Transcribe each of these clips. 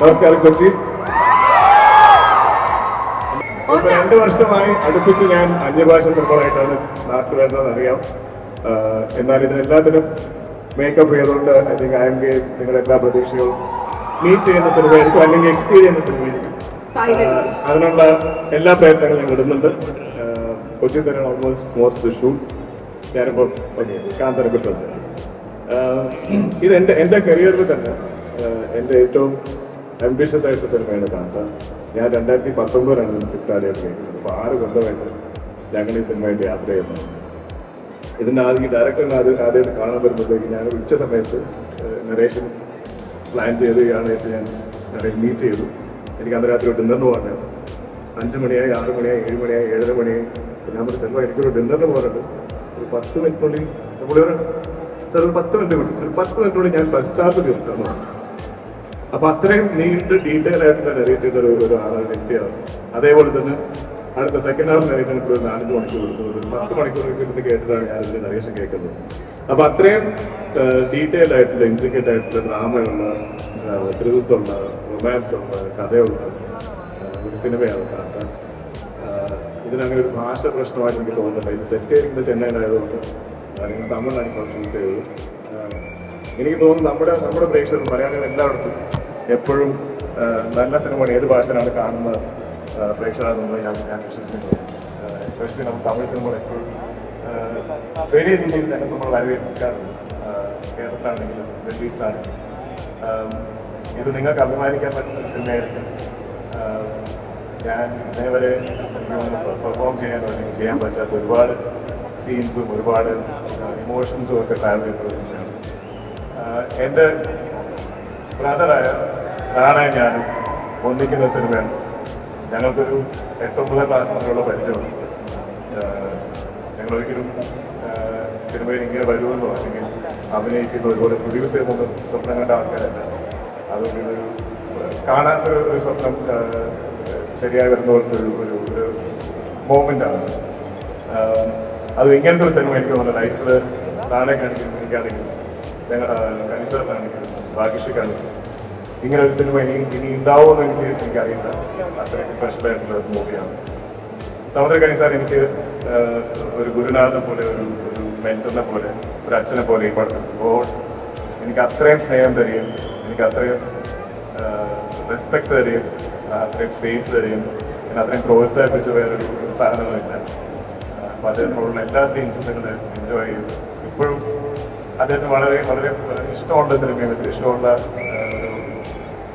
നമസ്കാരം കൊച്ചി. രണ്ട് വർഷമായി അടുപ്പിച്ച് ഞാൻ അന്യഭാഷ സിനിമകളായിട്ടാണ് നാട്ടിൽ വരുന്നത് അറിയാം എന്നാൽ ഇതിനെല്ലാത്തിനും മേക്കപ്പ് ചെയ്തുകൊണ്ട് ഐ തിങ്ക് ഐ എം നിങ്ങളുടെ എല്ലാ പ്രതീക്ഷകളും മീറ്റ് ചെയ്യുന്ന സിനിമയായിരിക്കും അല്ലെങ്കിൽ എക്സീഡ് ചെയ്യുന്ന സിനിമയായിരിക്കും. അതിനുള്ള എല്ലാ പ്രയത്നങ്ങളും ഞങ്ങൾ ഇടുന്നുണ്ട് കൊച്ചി തന്നെയാണ് ഓൾമോസ്റ്റ് മോസ്റ്റ് ഷൂട്ട് ഞാനിപ്പോൾ ഓക്കെ കാന്തനെ കുറിച്ച് സംസാരിക്കും. ഇത് എന്റെ എന്റെ കരിയറിൽ തന്നെ എന്റെ ഏറ്റവും അംബിഷ്യസ് ആയിട്ടുള്ള സിനിമയാണ് കാന്ത ഞാൻ രണ്ടായിരത്തി പത്തൊമ്പതിലാണ് ഇതിന് സ്ക്രിപ്റ്റ് ആദ്യമായിട്ട് കേൾക്കുന്നത്. അപ്പോൾ ആറ് കൊല്ലമായിട്ട് ഞങ്ങൾ ഈ സിനിമയായിട്ട് യാത്ര ചെയ്യുന്നു. ഇതിന്റെ ആദ്യം ഈ ഡയറക്ടറിനെ ആദ്യം ആദ്യമായിട്ട് കാണാൻ വരുമ്പോഴത്തേക്ക് ഞാൻ ഉച്ച സമയത്ത് നരേഷൻ പ്ലാൻ ചെയ്ത് ഇയാളായിട്ട് ഞാൻ മീറ്റ് ചെയ്തു. എനിക്ക് അന്ന് രാത്രി ഡിന്നറിന് പോകണ്ടേ അഞ്ച് മണിയായി ആറ് മണിയായി ഏഴ് മണിയായി ഏഴര മണിയായി. ഞാൻ ഒരു സിനിമ എനിക്കൊരു ഡിന്നറിന് പോകാനുണ്ട് ഒരു പത്ത് മിനിറ്റിനുള്ളിൽ പുള്ളിയൊരു ഒരു പത്ത് മിനിറ്റ് കൂടി ഒരു പത്ത് മിനിറ്റിനുള്ളിൽ ഞാൻ ഫസ്റ്റ് ഹാഫ് തീർക്കാമെന്ന് പറഞ്ഞു. അപ്പൊ അത്രയും നീട്ട് ഡീറ്റെയിൽ ആയിട്ട് നെറേറ്റ് ചെയ്ത ഒരു ഒരു ആളാണ് വ്യക്തിയാണ്. അതേപോലെ തന്നെ അടുത്ത സെക്കൻഡ് ഹാഫ് നെറേറ്റ് എനിക്ക് ഒരു നാലഞ്ച് മണിക്കൂർ കൊടുത്തു ഒരു പത്ത് ഇരുന്ന് കേട്ടിട്ടാണ് ഞാൻ ഇതിന്റെ നരേഷൻ കേൾക്കുന്നത്. അപ്പൊ അത്രയും ഡീറ്റെയിൽ ആയിട്ടുള്ള ഇൻട്രിക്കേറ്റ് ആയിട്ടുള്ള ഡ്രാമയുള്ള ത്രിൽസ് ഉള്ള റൊമാൻസ് ഉള്ള കഥയുള്ള ഒരു സിനിമയാണ് കാത്ത ഇതിനങ്ങനെ ഒരു ഭാഷ പ്രശ്നമായിട്ട് എനിക്ക് തോന്നുന്നില്ല. ഇത് സെറ്റ് ചെയ്തിരിക്കുന്നത് ചെന്നൈയിലായതുകൊണ്ട് അല്ലെങ്കിൽ തമിഴിലാണ് ഇപ്പോൾ ഷൂട്ട് ചെയ്തത്. എനിക്ക് തോന്നുന്നു നമ്മുടെ നമ്മുടെ പ്രേക്ഷകർ മലയാളികൾ എല്ലായിടത്തും എപ്പോഴും നല്ല സിനിമ ഏത് ഭാഷയിലാണ് കാണുന്ന പ്രേക്ഷകരാണ് നമ്മൾ ഞാൻ ഞാൻ വിശ്വസിക്കുന്നത് എസ്പെഷ്യലി നമ്മൾ തമിഴ് സിനിമകൾ എപ്പോഴും വലിയ രീതിയിൽ തന്നെ നമ്മൾ വരവേൽപ്പിക്കാറുണ്ട്. കേരളത്തിലാണെങ്കിലും മിഡിൽ ഈസ്റ്റിലാണെങ്കിലും ഇത് നിങ്ങൾക്ക് അഭിമാനിക്കാൻ പറ്റുന്ന സിനിമയായിരിക്കും. ഞാൻ ഇതേവരെ പെർഫോം ചെയ്യാനോ അല്ലെങ്കിൽ ചെയ്യാൻ പറ്റാത്ത ഒരുപാട് സീൻസും ഒരുപാട് ഇമോഷൻസും ഒക്കെ ട്രാവൽ ചെയ്തിട്ടുള്ള സിനിമയാണ്. എന്റെ ബ്രദറായ റാണ ഞാനും ഒന്നിക്കുന്ന സിനിമയാണ് ഞങ്ങൾക്കൊരു എട്ടൊമ്പതാം ക്ലാസ് മുതലുള്ള പരിചയമാണ് ഞങ്ങളൊരിക്കലും സിനിമയിൽ ഇങ്ങനെ വരുമെന്നോ അല്ലെങ്കിൽ അഭിനയിക്കുന്ന ഒരുപാട് പ്രൊഡ്യൂസ് ചെയ്യുന്നൊന്നും സ്വപ്നം കണ്ട ആൾക്കാരല്ല. അതുകൊണ്ട് ഇതൊരു കാണാത്തൊരു ഒരു സ്വപ്നം ശരിയായി വരുന്ന പോലത്തെ ഒരു ഒരു ഒരു മോമെന്റാണ് അത് ഇങ്ങനത്തെ ഒരു സിനിമ എനിക്ക് തോന്നുന്നു ലൈഫിൽ നാളേക്കാണെങ്കിലും എനിക്കാണെങ്കിലും ഞങ്ങൾ ഭാഗ്യശ്രീ ഭാഗ്യശ്രീക്കാണെങ്കിലും. ഇങ്ങനെ ഒരു സിനിമ ഇനി ഇനി ഉണ്ടാവുമെന്ന് എനിക്ക് എനിക്കറിയില്ല. അത്രയ്ക്ക് സ്പെഷ്യൽ ആയിട്ടുള്ള ഒരു മൂവിയാണ് സമുദ്ര കനിസാർ എനിക്ക് ഒരു ഗുരുനാഥനെ പോലെ ഒരു ഒരു മെന്ററിനെ പോലെ ഒരു അച്ഛനെ പോലെ ഈ പടത്തിൽ എനിക്ക് അത്രയും സ്നേഹം തരികയും എനിക്ക് അത്രയും റെസ്പെക്ട് തരികയും അത്രയും സ്പേസ് തരികയും പിന്നെ അത്രയും പ്രോത്സാഹിപ്പിച്ച വേറൊരു സാധനങ്ങളില്ല. അപ്പം അദ്ദേഹത്തിനുള്ള എല്ലാ സീൻസും നിങ്ങൾ എൻജോയ് ചെയ്തു. ഇപ്പോഴും അദ്ദേഹത്തിന് വളരെ വളരെ ഇഷ്ടമുള്ള സിനിമയും പറ്റി ഇഷ്ടമുള്ള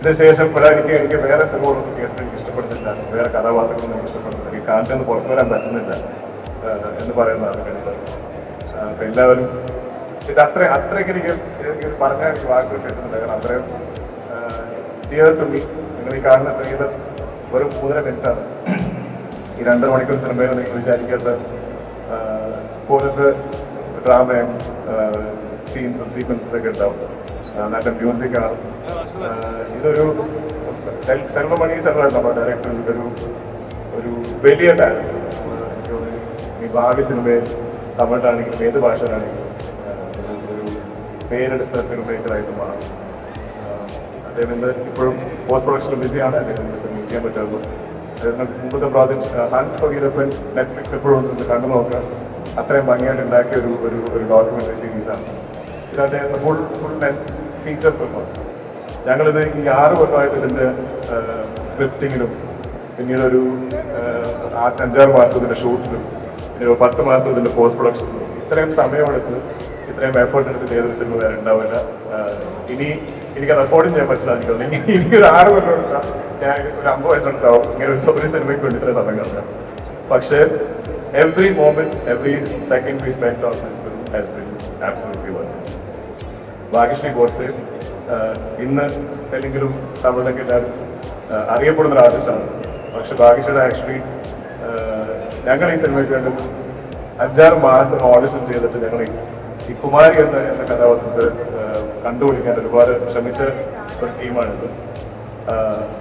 ആ, ഒരു ഇതിന് ശേഷം ഇവിടെ എനിക്ക് എനിക്ക് വേറെ സിനിമകളൊന്നും കേട്ടിട്ട് എനിക്ക് ഇഷ്ടപ്പെടുന്നില്ല. വേറെ കഥാപാത്രങ്ങളൊന്നും എനിക്ക് ഇഷ്ടപ്പെടുന്നില്ല. എനിക്ക് കാണിച്ചു പുറത്തു വരാൻ പറ്റുന്നില്ല എന്ന് പറയുന്നതാണ് കണിസാർ അപ്പം എല്ലാവരും ഇത് അത്ര അത്രയ്ക്ക് എനിക്ക് എനിക്ക് പറഞ്ഞാൽ എനിക്ക് വാക്കുകൾ കിട്ടുന്നില്ല കാരണം അത്രയും ഡിയർ ടു മീ നിങ്ങൾ ഈ കാണുന്ന ട്രെയിലർ ഒരു മൂന്നര മിനിറ്റാണ്. ഈ രണ്ടര മണിക്കൂർ സിനിമയിൽ നിങ്ങൾ വിചാരിക്കാത്ത പോലത്തെ ഡ്രാമയും സീൻസും സീക്വൻസും ഒക്കെ ഉണ്ടാവും. നല്ല മ്യൂസിക്കാണ്. ഇതൊരു സെൽവ മണി സെൽവ നമ്മുടെ ഡയറക്ടേഴ്സ് ഒരു ഒരു വലിയ ടാലന്റ് ഈ ഭാവി സിനിമയിൽ തമിഴിലാണെങ്കിലും ഏത് ഭാഷയിലാണെങ്കിലും ഒരു- പേരെടുത്ത ഫിലിം മേക്കറായിട്ട് മാറും. അദ്ദേഹം ഇന്ന് ഇപ്പോഴും പോസ്റ്റ് പ്രൊഡക്ഷനിൽ ബിസിയാണ് അദ്ദേഹം മീറ്റ് ചെയ്യാൻ പറ്റുള്ളൂ. മുമ്പത്തെ project hunt for European Netflix എപ്പോഴും കണ്ടു നോക്കുക. അത്രയും ഭംഗിയായിട്ട് ഉണ്ടാക്കിയ ഒരു ഒരു ഒരു ഡോക്യുമെന്ററി സീരീസാണ് ഇത് അദ്ദേഹം ഫുൾ ഫുൾ ലെങ്ത് ഫീച്ചർ ഫിലിമാണ് ഞങ്ങളിത് ഈ ആറ് കൊല്ലമായിട്ട് ഇതിന്റെ സ്ക്രിപ്റ്റിങ്ങിലും പിന്നീട് ഒരു ആ അഞ്ചാറ് മാസം ഇതിന്റെ ഷൂട്ടിലും പിന്നെ പത്ത് മാസം ഇതിന്റെ പോസ്റ്റ് പ്രൊഡക്ഷനിലും ഇത്രയും സമയമെടുത്ത് ഇത്രയും എഫേർട്ട് എടുത്ത് ചെയ്തൊരു സിനിമ വേറെ ഉണ്ടാവില്ല. ഇനി എനിക്കത് അഫോർഡ് ചെയ്യാൻ പറ്റില്ല എനിക്ക് തോന്നുന്നു. ഇനി ഒരു ആറ് കൊല്ലം എടുത്താൽ ഞാൻ ഒരു അമ്പത് വയസ്സെടുത്താവും ഇങ്ങനെ ഒരു ഒരു സിനിമയ്ക്ക് വേണ്ടി ഇത്രയും സമയം കളഞ്ഞാൽ പക്ഷേ every moment every second we spend of this film has been absolutely worth Bhagyashree Godse ഇന്ന് തെലുങ്കിലും തമിഴിലൊക്കെ എല്ലാവരും അറിയപ്പെടുന്ന ഒരു ആർട്ടിസ്റ്റാണ്. പക്ഷെ ഭാഗ്യശ്രീയുടെ ആക്ച്വലി ഞങ്ങൾ ഈ സിനിമയ്ക്ക് വേണ്ടി അഞ്ചാറ് മാസം ഓഡിഷൻ ചെയ്തിട്ട് ഞങ്ങൾ ഈ- കുമാരി എന്ന എന്ന കഥാപാത്രത്തെ കണ്ടുപിടിക്കാൻ ഒരുപാട് ശ്രമിച്ച ഒരു ടീമാണിത്.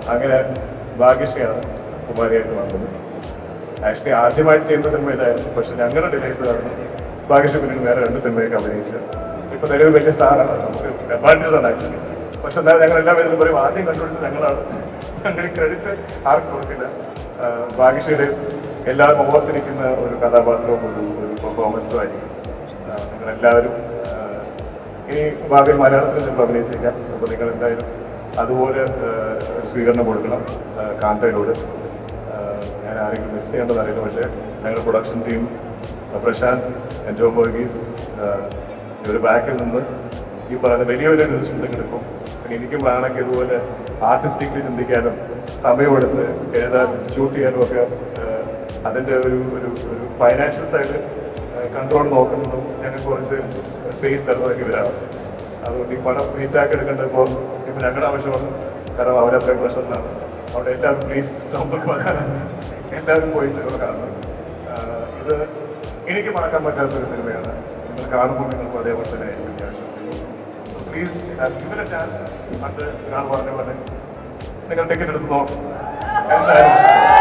അങ്ങനെ ഭാഗ്യശ്രീയാണ് കുമാരിയായിട്ട് വന്നത്. ആക്ച്വലി ആദ്യമായിട്ട് ചെയ്യുന്ന സിനിമ ഇതായിരുന്നു. പക്ഷെ ഞങ്ങളുടെ ഡിലൈസ് കാരണം ഭാഗ്യശ്രീ പിന്നീട് വേറെ രണ്ട് സിനിമയൊക്കെ അഭിനയിച്ചു. ഇപ്പൊ നിലവിൽ വലിയ സ്റ്റാറാണ് നമുക്ക് അഡ്വാന്റേജ് ആണ് ആക്ച്വലി പക്ഷെ എന്നാലും ഞങ്ങൾ എല്ലാ പേരും പറയും ആദ്യം കണ്ടുപിടിച്ചത് ഞങ്ങളാണ്. അങ്ങനെ ക്രെഡിറ്റ് ആർക്കും കൊടുക്കില്ല. ഭാഗ്യശ്രീയുടെ എല്ലാ മുഖത്തിരിക്കുന്ന ഒരു കഥാപാത്രവും ഒരു ഒരു പെർഫോമൻസും ആയിരിക്കും. നിങ്ങളെല്ലാവരും ഇനി ഭാവി മലയാളത്തിൽ ചിലപ്പോൾ അഭിനയിച്ചേക്കാം അപ്പോൾ നിങ്ങൾ എന്തായാലും അതുപോലെ ഒരു സ്വീകരണം കൊടുക്കണം കാന്തയിലൂടെ. ഞാൻ ആരെങ്കിലും മിസ് ചെയ്യേണ്ടതറിയില്ല പക്ഷേ ഞങ്ങളുടെ പ്രൊഡക്ഷൻ ടീം പ്രശാന്ത് എൻജോ വർഗീസ് ഇവർ ബാക്കിൽ നിന്ന് ഈ പറയുന്ന വലിയ വലിയ ഡിസിഷൻസ് ഒക്കെ എടുക്കും. എനിക്കും വേണമെങ്കിൽ ഇതുപോലെ ആർട്ടിസ്റ്റിക്കലി ചിന്തിക്കാനും സമയമെടുത്ത് എഴുതാനും ഷൂട്ട് ചെയ്യാനും ഒക്കെ അതിന്റെ ഒരു ഒരു ഒരു ഫൈനാൻഷ്യൽ സൈഡ് കൺട്രോൾ നോക്കുന്നതും ഞങ്ങൾക്ക് കുറച്ച് സ്പേസ് തരുന്നതൊക്കെ ഇവരാണ്. അതുകൊണ്ട് ഈ പണം ഹീറ്റാക്കി എടുക്കേണ്ട ഇപ്പോൾ ഇപ്പം ഞങ്ങളുടെ ആവശ്യമാണ്. കാരണം അവരത്രയും പ്രശ്നത്തിലാണ് അവിടെ എല്ലാവരും പ്ലീസ് എല്ലാവരും പോയി സിനിമ കാണണം. ഇത് എനിക്ക് മറക്കാൻ പറ്റാത്തൊരു സിനിമയാണ്. നിങ്ങൾ കാണുമ്പോൾ നിങ്ങൾക്ക് അതേപോലെ തന്നെ ആയിരിക്കും പ്ലീസ് ഇവരെ ചാൻസ് അത് ഞാൻ പറഞ്ഞ പോലെ നിങ്ങൾ ടിക്കറ്റ് എടുത്ത്? എന്തായാലും.